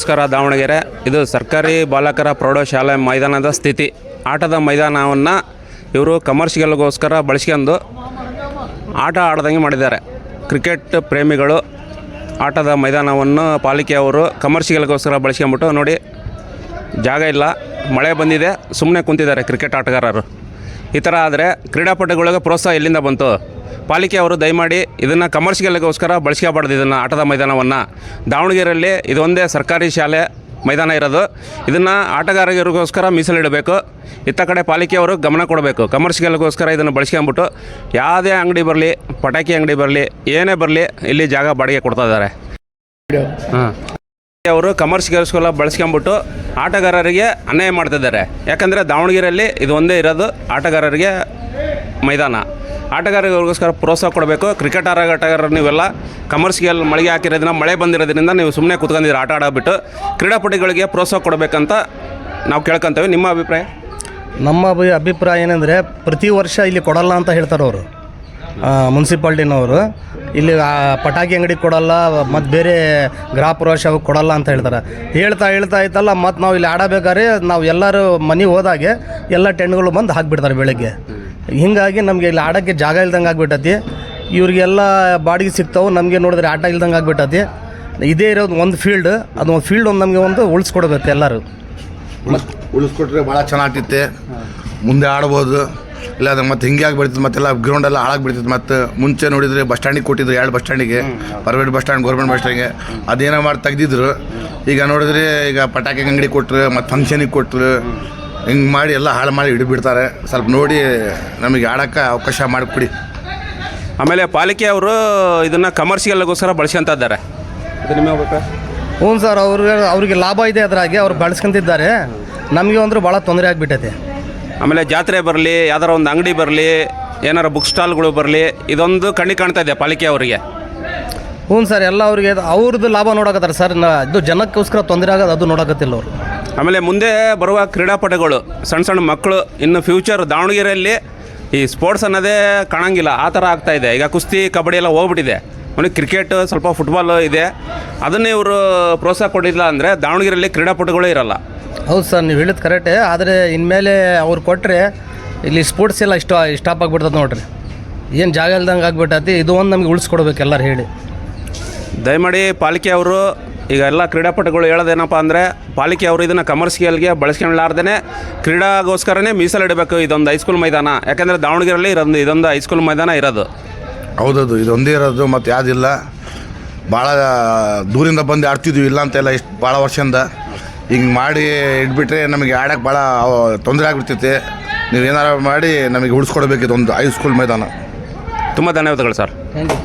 ನಮಸ್ಕಾರ ದಾವಣಗೆರೆ. ಇದು ಸರ್ಕಾರಿ ಬಾಲಕರ ಪ್ರೌಢಶಾಲೆ ಮೈದಾನದ ಸ್ಥಿತಿ. ಆಟದ ಮೈದಾನವನ್ನು ಇವರು ಕಮರ್ಷಿಯಲ್ಗೋಸ್ಕರ ಬಳಸ್ಕೊಂಡು ಆಟ ಆಡ್ದಂಗೆ ಮಾಡಿದ್ದಾರೆ. ಕ್ರಿಕೆಟ್ ಪ್ರೇಮಿಗಳು ಆಟದ ಮೈದಾನವನ್ನು ಪಾಲಿಕೆಯವರು ಕಮರ್ಷಿಯಲ್ಗೋಸ್ಕರ ಬಳಸ್ಕೊಂಬಿಟ್ಟು ನೋಡಿ, ಜಾಗ ಇಲ್ಲ, ಮಳೆ ಬಂದಿದೆ ಸುಮ್ಮನೆ ಕುಂತಿದ್ದಾರೆ ಕ್ರಿಕೆಟ್ ಆಟಗಾರರು. ಈ ಥರ ಆದರೆ ಕ್ರೀಡಾಪಟುಗಳಿಗೆ ಪ್ರೋತ್ಸಾಹ ಎಲ್ಲಿಂದ ಬಂತು? ಪಾಲಿಕೆಯವರು ದಯಮಾಡಿ ಇದನ್ನು ಕಮರ್ಷಿಯಲ್ಗೋಸ್ಕರ ಬಳಸ್ಕೋಬಾರ್ದು ಇದನ್ನು ಆಟದ ಮೈದಾನವನ್ನು. ದಾವಣಗೆರೆಯಲ್ಲಿ ಇದೊಂದೇ ಸರ್ಕಾರಿ ಶಾಲೆ ಮೈದಾನ ಇರೋದು. ಇದನ್ನು ಆಟಗಾರರಿಗೋಸ್ಕರ ಮೀಸಲಿಡಬೇಕು. ಇತ್ತ ಕಡೆ ಪಾಲಿಕೆಯವರು ಗಮನ ಕೊಡಬೇಕು. ಕಮರ್ಷಿಯಲ್ಗೋಸ್ಕರ ಇದನ್ನು ಬಳಸ್ಕೊಂಬಿಟ್ಟು ಯಾವುದೇ ಅಂಗಡಿ ಬರಲಿ, ಪಟಾಕಿ ಅಂಗಡಿ ಬರಲಿ, ಏನೇ ಬರಲಿ ಇಲ್ಲಿ ಜಾಗ ಬಾಡಿಗೆ ಕೊಡ್ತಾ ಇದ್ದಾರೆ. ಹಾಂ. ಅವರು ಕಮರ್ಷಿಯಲ್ಸ್ಗೆಲ್ಲ ಬಳಸ್ಕೊಂಬಿಟ್ಟು ಆಟಗಾರರಿಗೆ ಅನ್ಯಾಯ ಮಾಡ್ತಿದ್ದಾರೆ ಯಾಕಂದರೆ ದಾವಣಗೆರೆಯಲ್ಲಿ ಇದು ಒಂದೇ ಇರೋದು, ಆಟಗಾರರಿಗೆ ಮೈದಾನ. ಆಟಗಾರರಿಗೋಸ್ಕರ ಪ್ರೋತ್ಸಾಹ ಕೊಡಬೇಕು. ಕ್ರಿಕೆಟ್ ಆಟ ಆಟಗಾರರು ನೀವೆಲ್ಲ ಕಮರ್ಷಿಯಲ್ ಮಳಿಗೆ ಹಾಕಿರೋದ್ರಿಂದ ಮಳೆ ಬಂದಿರೋದ್ರಿಂದ ನೀವು ಸುಮ್ಮನೆ ಕೂತ್ಕೊಂಡಿದ್ದೀರ, ಆಟ ಆಡೋಬಿಟ್ಟು ಕ್ರೀಡಾಪಟುಗಳಿಗೆ ಪ್ರೋತ್ಸಾಹ ಕೊಡಬೇಕಂತ ನಾವು ಕೇಳ್ಕೊತೇವೆ. ನಿಮ್ಮ ಅಭಿಪ್ರಾಯ? ನಮ್ಮ ಅಭಿ, ಅಭಿಪ್ರಾಯ ಏನಂದರೆ ಪ್ರತಿ ವರ್ಷ ಇಲ್ಲಿ ಕೊಡಲ್ಲ ಅಂತ ಹೇಳ್ತಾರೆ ಅವರು. ಮುನ್ಸಿಪಾಲ್ಟಿನವರು. ಇಲ್ಲಿ ಪಟಾಕಿ ಅಂಗಡಿ ಕೊಡಲ್ಲ, ಮತ್ತು ಬೇರೆ ಗೃಹ ಪ್ರವೇಶ ಕೊಡಲ್ಲ ಅಂತ ಹೇಳ್ತಾರೆ. ಹೇಳ್ತಾ ಹೇಳ್ತಾ ಇತ್ತಲ್ಲ ಮತ್ತು ನಾವು ಇಲ್ಲಿ ಆಡಬೇಕಾದ್ರೆ ನಾವು ಎಲ್ಲರೂ ಮನೆ ಹೋದಾಗೆ ಎಲ್ಲ ಟೆಂಟ್ಗಳು ಬಂದು ಹಾಕಿಬಿಡ್ತಾರೆ ಬೆಳಗ್ಗೆ. ಹೀಗಾಗಿ ನಮಗೆ ಇಲ್ಲಿ ಆಡೋಕ್ಕೆ ಜಾಗ ಇಲ್ದಂಗೆ ಆಗ್ಬಿಟ್ಟತಿ. ಇವರಿಗೆಲ್ಲ ಬಾಡಿಗೆ ಸಿಗ್ತಾವೆ, ನಮಗೆ ನೋಡಿದ್ರೆ ಆಟ ಇಲ್ದಂಗೆ ಆಗ್ಬಿಟ್ಟತಿ. ಇದೇ ಇರೋದು ಒಂದು ಫೀಲ್ಡ್ ಅದು ಒಂದು ಫೀಲ್ಡ್ ಒಂದು ನಮಗೆ ಒಂದು ಉಳಿಸ್ಕೊಡ್ಬೇಕು ಎಲ್ಲರೂ. ಉಳಿಸ್ಕೊಟ್ರೆ ಭಾಳ ಚೆನ್ನಾಗಿತ್ತೆ ಮುಂದೆ ಆಡ್ಬೋದು. ಇಲ್ಲ, ಅದು ಮತ್ತೆ ಹಿಂಗೆ ಆಗಿಬಿಡ್ತದೆ, ಮತ್ತೆಲ್ಲ ಗ್ರೌಂಡ್ ಎಲ್ಲ ಹಾಳಾಗಿ ಬಿಡ್ತದೆ ಮತ್ತು ಮುಂಚೆ ನೋಡಿದರೆ ಬಸ್ ಸ್ಟ್ಯಾಂಡಿಗೆ ಕೊಟ್ಟಿದ್ರು ಎರಡು bus ಸ್ಟ್ಯಾಂಡಿಗೆ private bus stand government bus ಸ್ಟ್ಯಾಂಡಿಗೆ ಅದೇನೋ ಮಾಡಿ ತೆಗ್ದಿದ್ರು. ಈಗ ನೋಡಿದ್ರೆ ಈಗ ಪಟಾಕಿ ಅಂಗಡಿ ಕೊಟ್ಟರು ಮತ್ತು ಫಂಕ್ಷನಿಗೆ ಕೊಟ್ಟರು ಹಿಂಗೆ ಮಾಡಿ ಎಲ್ಲ ಹಾಳು ಮಾಡಿ ಹಿಡಿಬಿಡ್ತಾರೆ ಸ್ವಲ್ಪ ನೋಡಿ ನಮಗೆ ಆಡೋಕ್ಕೆ ಅವಕಾಶ ಮಾಡಿಕೊಡಿ. ಆಮೇಲೆ ಪಾಲಿಕೆ ಅವರು ಇದನ್ನು ಕಮರ್ಷಿಯಲ್ಗೋಸ್ಕರ ಬಳಸ್ಕೊಂತ ಇದ್ದಾರೆ. ಇದು ನಿಮ್ಮ ಅಭಿಪ್ರಾಯ ಹ್ಞೂ ಸರ್ ಅವ್ರಿಗೆ ಅವ್ರಿಗೆ ಲಾಭ ಇದೆ ಅದರಾಗೆ ಅವ್ರು ಬಳಸ್ಕೊಂತಿದ್ದಾರೆ. ನಮಗೆ ಅಂದ್ರೆ ಭಾಳ ತೊಂದರೆ ಆಗಿಬಿಟ್ಟೈತೆ. ಆಮೇಲೆ ಜಾತ್ರೆ ಬರಲಿ ಯಾವ್ದಾರ ಒಂದು ಅಂಗಡಿ ಬರಲಿ ಏನಾರ ಬುಕ್ ಸ್ಟಾಲ್ಗಳು ಬರಲಿ ಇದೊಂದು ಕಣ್ಣಿ ಕಾಣ್ತಾ ಇದೆ ಪಾಲಿಕೆ ಅವರಿಗೆ. ಹ್ಞೂ ಸರ್ ಎಲ್ಲ ಅವ್ರಿಗೆ ಅವ್ರದ್ದು ಲಾಭ ನೋಡಕತ್ತಾರೆ ಸರ್. ನ ಇದು ಜನಕ್ಕೋಸ್ಕರ ತೊಂದರೆ ಆಗೋದು ಅದು ನೋಡಕತ್ತಿಲ್ಲ ಅವರು. ಆಮೇಲೆ ಮುಂದೆ ಬರುವ ಕ್ರೀಡಾಪಟುಗಳು ಸಣ್ಣ ಸಣ್ಣ ಮಕ್ಕಳು ಇನ್ನು ಫ್ಯೂಚರ್ ದಾವಣಗೆರೆಯಲ್ಲಿ ಈ ಸ್ಪೋರ್ಟ್ಸ್ ಅನ್ನೋದೇ ಕಾಣಂಗಿಲ್ಲ. ಆ ಥರ ಆಗ್ತಾಯಿದೆ ಈಗ ಕುಸ್ತಿ ಕಬಡ್ಡಿ ಎಲ್ಲ ಹೋಗ್ಬಿಟ್ಟಿದೆ. ಆಮೇಲೆ ಕ್ರಿಕೆಟ್ ಸ್ವಲ್ಪ ಫುಟ್ಬಾಲ್ ಇದೆ. ಅದನ್ನೇ ಇವರು ಪ್ರೋತ್ಸಾಹ ಕೊಟ್ಟಿಲ್ಲ ಅಂದರೆ ದಾವಣಗೆರೆಯಲ್ಲಿ ಕ್ರೀಡಾಪಟುಗಳೇ ಇರಲ್ಲ. ಹೌದು ಸರ್ ನೀವು ಹೇಳಿದ ಕರೆಕ್ಟೇ ಆದರೆ ಇನ್ಮೇಲೆ ಅವ್ರು ಕೊಟ್ಟರೆ ಇಲ್ಲಿ ಸ್ಪೋರ್ಟ್ಸ್ ಎಲ್ಲ ಇಷ್ಟ ಸ್ಟಾಪ್ ಆಗಿಬಿಡ್ತದೆ ನೋಡ್ರಿ. ಏನು ಜಾಗ ಇಲ್ದಂಗೆ ಆಗ್ಬಿಟ್ಟತಿ. ಇದು ಒಂದು ನಮಗೆ ಉಳಿಸ್ಕೊಡ್ಬೇಕು ಎಲ್ಲರೂ ಹೇಳಿ. ದಯಮಾಡಿ ಪಾಲಿಕೆ ಅವರು ಈಗ ಎಲ್ಲ ಕ್ರೀಡಾಪಟುಗಳು ಹೇಳೋದೇನಪ್ಪ ಅಂದರೆ ಪಾಲಿಕೆ ಅವರು ಇದನ್ನು ಕಮರ್ಷಿಯಲ್ಗೆ ಬಳಸ್ಕೊಳ್ಳಾರ್ದೇ ಕ್ರೀಡಾಗೋಸ್ಕರನೇ ಮೀಸಲಿಡಬೇಕು ಇದೊಂದು ಹೈಸ್ಕೂಲ್ ಮೈದಾನ. ಯಾಕೆಂದರೆ ದಾವಣಗೆರೆಯಲ್ಲಿ ಇದೊಂದು ಇದೊಂದು ಹೈಸ್ಕೂಲ್ ಮೈದಾನ ಇರೋದು. ಹೌದದು ಇದೊಂದೇ ಇರೋದು ಮತ್ತು ಯಾವುದಿಲ್ಲ. ಭಾಳ ದೂರಿಂದ ಬಂದು ಆಡ್ತಿದ್ವಿ ಇಲ್ಲ ಅಂತೆಲ್ಲ ಇಷ್ಟು ಭಾಳ ವರ್ಷದಿಂದ. ಹಿಂಗೆ ಮಾಡಿ ಇಟ್ಬಿಟ್ರೆ ನಮಗೆ ಆಡೋಕ್ಕೆ ಭಾಳ ತೊಂದರೆ ಆಗ್ಬಿಡ್ತೈತೆ. ನೀವು ಏನಾರು ಮಾಡಿ ನಮಗೆ ಉಳಿಸ್ಕೊಡ್ಬೇಕು ಇದೊಂದು ಹೈಸ್ಕೂಲ್ ಮೈದಾನ. ತುಂಬ ಧನ್ಯವಾದಗಳು ಸರ್. Thank you